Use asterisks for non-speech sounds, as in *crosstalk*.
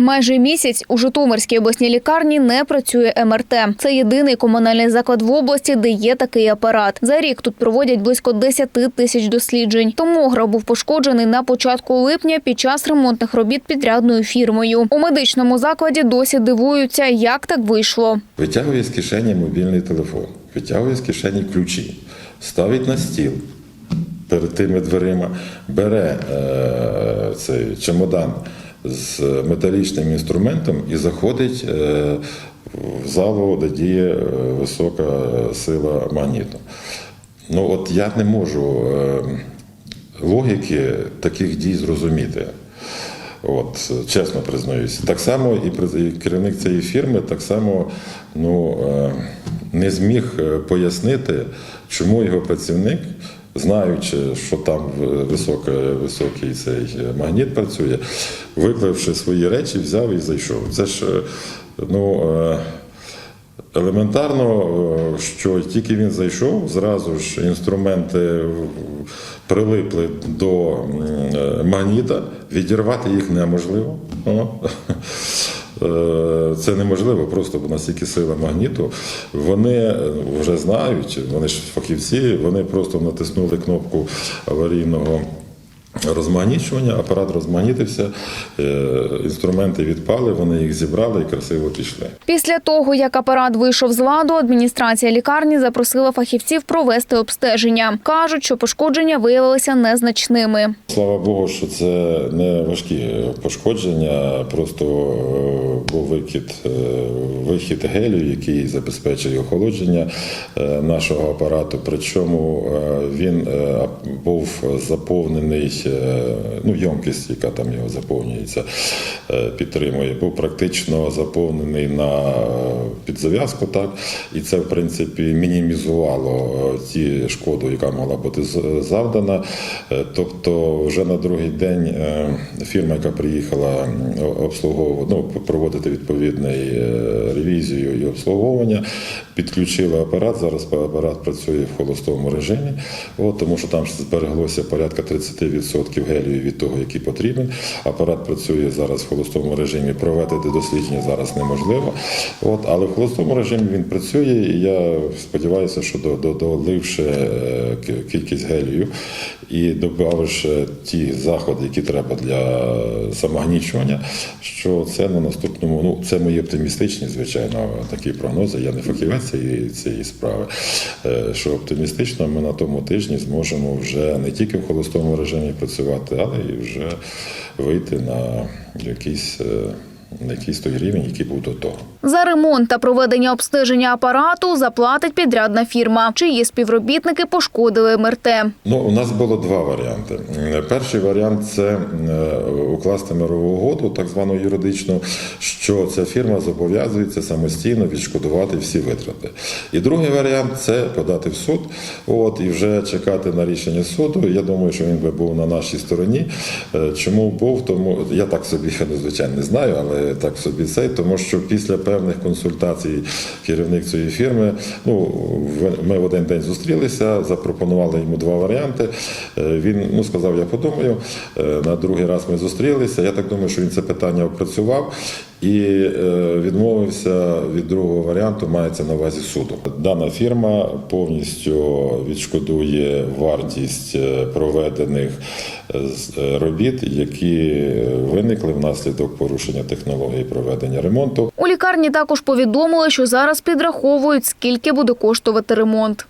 Майже місяць у Житомирській обласній лікарні не працює МРТ. Це єдиний комунальний заклад в області, де є такий апарат. За рік тут проводять близько 10 тисяч досліджень. Томограф був пошкоджений на початку липня під час ремонтних робіт підрядною фірмою. У медичному закладі досі дивуються, як так вийшло. Витягує з кишені мобільний телефон, витягує з кишені ключі, ставить на стіл перед тими дверима, бере е, цей чемодан з металічним інструментом і заходить е, в залу, де діє е, висока сила магніту. Ну от я не можу е, логіки таких дій зрозуміти. От, чесно признаюся. Так само і керівник цієї фірми так само ну, не зміг пояснити, чому його працівник, знаючи, що там е, висока, високий цей магніт працює, викливши свої речі, взяв і зайшов. Це ж е, ну, е, Елементарно, е, що тільки він зайшов, зразу ж інструменти е, прилипли до е, магніта, відірвати їх неможливо. Е, Це неможливо, просто бо настільки сила магніту. Вони вже знають, вони ж фахівці, вони просто натиснули кнопку аварійного. Розмагнічування, апарат розмагнітився, е, інструменти відпали, вони їх зібрали і красиво пішли. Після того, як апарат вийшов з ладу, адміністрація лікарні запросила фахівців провести обстеження. Кажуть, що пошкодження виявилися незначними. Слава Богу, що це не важкі пошкодження, просто е, був викид, е, вихід гелію, який забезпечує охолодження нашого апарату. Причому він був заповнений, ну, ємкість, яка там його заповнюється, е, підтримує, був практично заповнений на підзав'язку, так, і це, в принципі, мінімізувало е, ті шкоду, яка могла бути завдана. Е, Тобто, вже на другий день е, фірма, яка приїхала обслуговувати, ну, проводити відповідний е, ревізію і обслуговування, підключила апарат. Зараз апарат працює в холостому режимі, от, тому що там збереглося порядка 30% гелію від того, який потрібен. Апарат працює зараз в холостому режимі. Проведити дослідження зараз неможливо. От, але в холостому режимі він працює, і я сподіваюся, що до- до- доливши е, кількість гелію і додавши ті заходи, які треба для самогнічування, що це на наступному, ну це мої оптимістичні, звичайно, такі прогнози. Я не фахівець цієї, цієї справи. е, Що оптимістично ми на тому тижні зможемо вже не тільки в холостому режимі працювати, але і вже вийти на якийсь, е, на якийсь той рівень, який був до того. За ремонт та проведення обстеження апарату заплатить підрядна фірма, чиї співробітники пошкодили МРТ. Ну, у нас було два варіанти. Перший варіант це е, укласти мирову угоду, так звану юридичну, що ця фірма зобов'язується самостійно відшкодувати всі витрати. І другий варіант це подати в суд, от і вже чекати на рішення суду. Я думаю, що він би був на нашій стороні. Е, Чому був? Тому я так собі *laughs* ну, звичайно не знаю, але так собі цей, тому що після певних консультацій керівник цієї фірми, ну ми в один день зустрілися, запропонували йому два варіанти. Е, Він ну сказав, я подумаю. Е, На другий раз ми зустрілися. Я так думаю, що він це питання опрацював і е, відмовився від другого варіанту, мається на увазі суду. Дана фірма повністю відшкодує вартість е, проведених е, робіт, які виникли внаслідок порушення технології проведення ремонту. У лікарні також повідомили, що зараз підраховують, скільки буде коштувати ремонт.